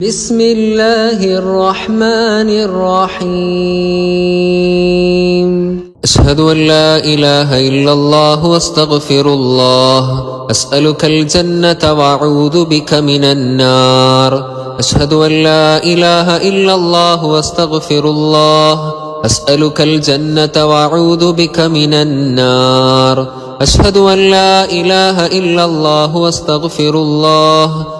بسم الله الرحمن الرحيم. أشهد أن لا إله إلا الله واستغفر الله. أسألك الجنة وأعوذ بك من النار. أشهد أن لا إله إلا الله واستغفر الله. أسألك الجنة وأعوذ بك من النار. أشهد أن لا إله إلا الله واستغفر الله.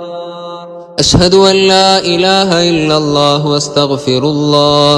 أشهد أن لا إله إلا الله وأستغفر الله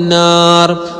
النار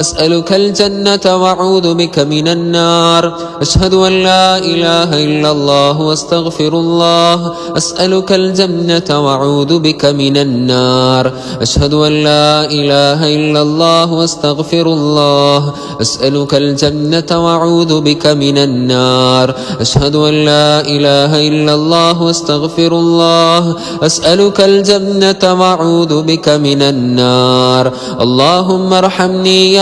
أسألك الجنة وأعوذ بك من النار. أشهد أن لا إله إلا الله وأستغفر الله. أسألك الجنة وأعوذ بك من النار. أشهد أن لا إله إلا الله وأستغفر الله. أسألك الجنة وأعوذ بك من النار. أشهد أن لا إله إلا الله وأستغفر الله. أسألك الجنة وأعوذ بك من النار. اللهم ارحمني يا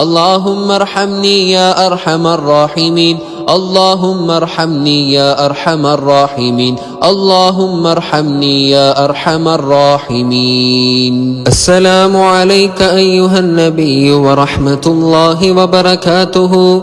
اللهم ارحمني يا أرحم الراحمين. اللهم ارحمني يا أرحم الراحمين. اللهم ارحمني يا أرحم الراحمين. السلام عليك أيها النبي ورحمة الله وبركاته.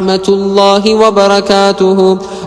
الله وبركاته.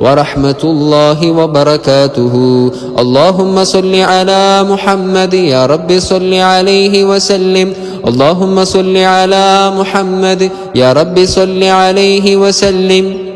ورحمة الله وبركاته. اللهم صل على محمد يا رب صل عليه وسلم. اللهم صل على محمد يا رب صل عليه وسلم.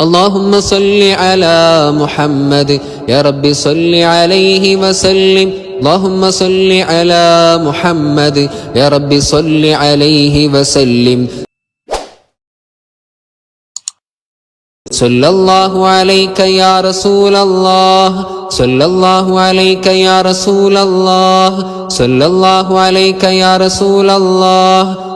اللهم صل على محمد. يا رب صل عليه وسلم. اللهم صل على محمد. يا رب صل عليه وسلم. صلى الله عليك يا رسول الله. صلى الله عليك يا رسول الله. صلى الله عليك يا رسول الله.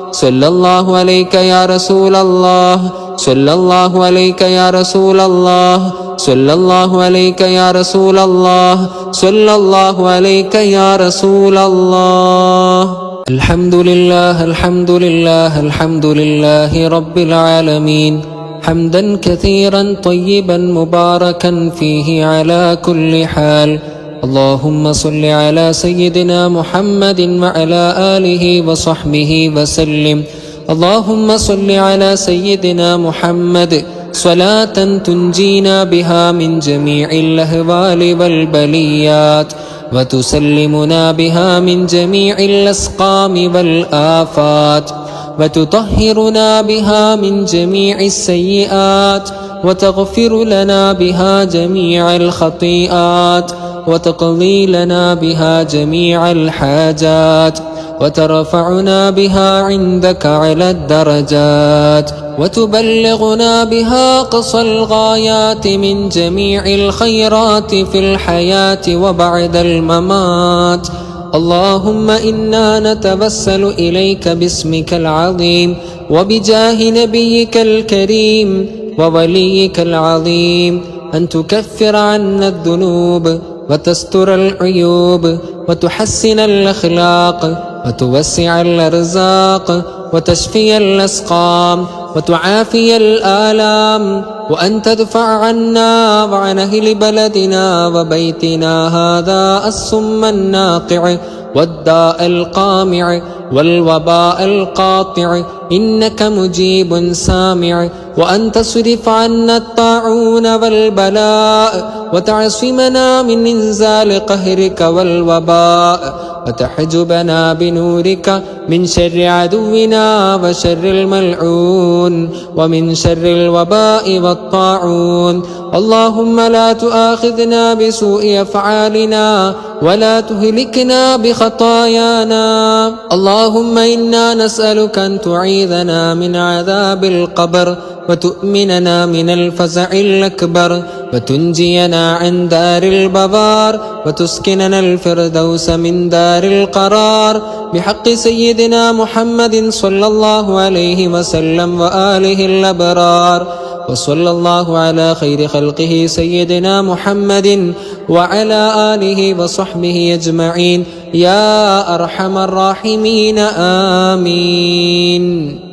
صلى الله عليك يا رسول الله. صلى الله عليك يا رسول الله. صلى الله عليك يا رسول الله. صلى الله عليك يا رسول الله. الحمد لله الحمد لله الحمد لله رب العالمين. حمدا كثيرا طيبا مباركا فيه على كل حال. اللهم صل على سيدنا محمد وعلى آله وصحبه وسلم. اللهم صل على سيدنا محمد. صلاة تنجينا بها من جميع الأهوال والبليات وتسلمنا بها من جميع الأسقام والآفات وتطهرنا بها من جميع السيئات وتغفر لنا بها جميع الخطيئات. وتقضي لنا بها جميع الحاجات وترفعنا بها عندك على الدرجات وتبلغنا بها قصى الغايات من جميع الخيرات في الحياة وبعد الممات. اللهم إنا نتوسل إليك باسمك العظيم وبجاه نبيك الكريم ووليك العظيم أن تكفر عنا الذنوب. وتستر العيوب وتحسن الأخلاق وتوسع الأرزاق وتشفي الأسقام وتعافي الآلام وأن تدفع عنا وعن أهل بلدنا وبيتنا هذا السم الناقع والداء القامع والوباء القاطع إنك مجيب سامع وأن تصرف عنا الطاعون والبلاء وتعصمنا من إنزال قهرك والوباء وتحجبنا بنورك من شر عدونا وشر الملعون ومن شر الوباء والطاعون. اللهم لا تؤاخذنا بسوء أفعالنا ولا تهلكنا بخطايانا. اللهم إنا نسألك أن تعيذنا من عذاب القبر وتؤمننا من الفزع الأكبر وتنجينا عن دار البوار وتسكننا الفردوس من دار القرار. بحق سيدنا محمد صلى الله عليه وسلم وآله الأبرار. وصلى الله على خير خلقه سيدنا محمد وعلى آله وصحبه أجمعين. يا أرحم الراحمين آمين.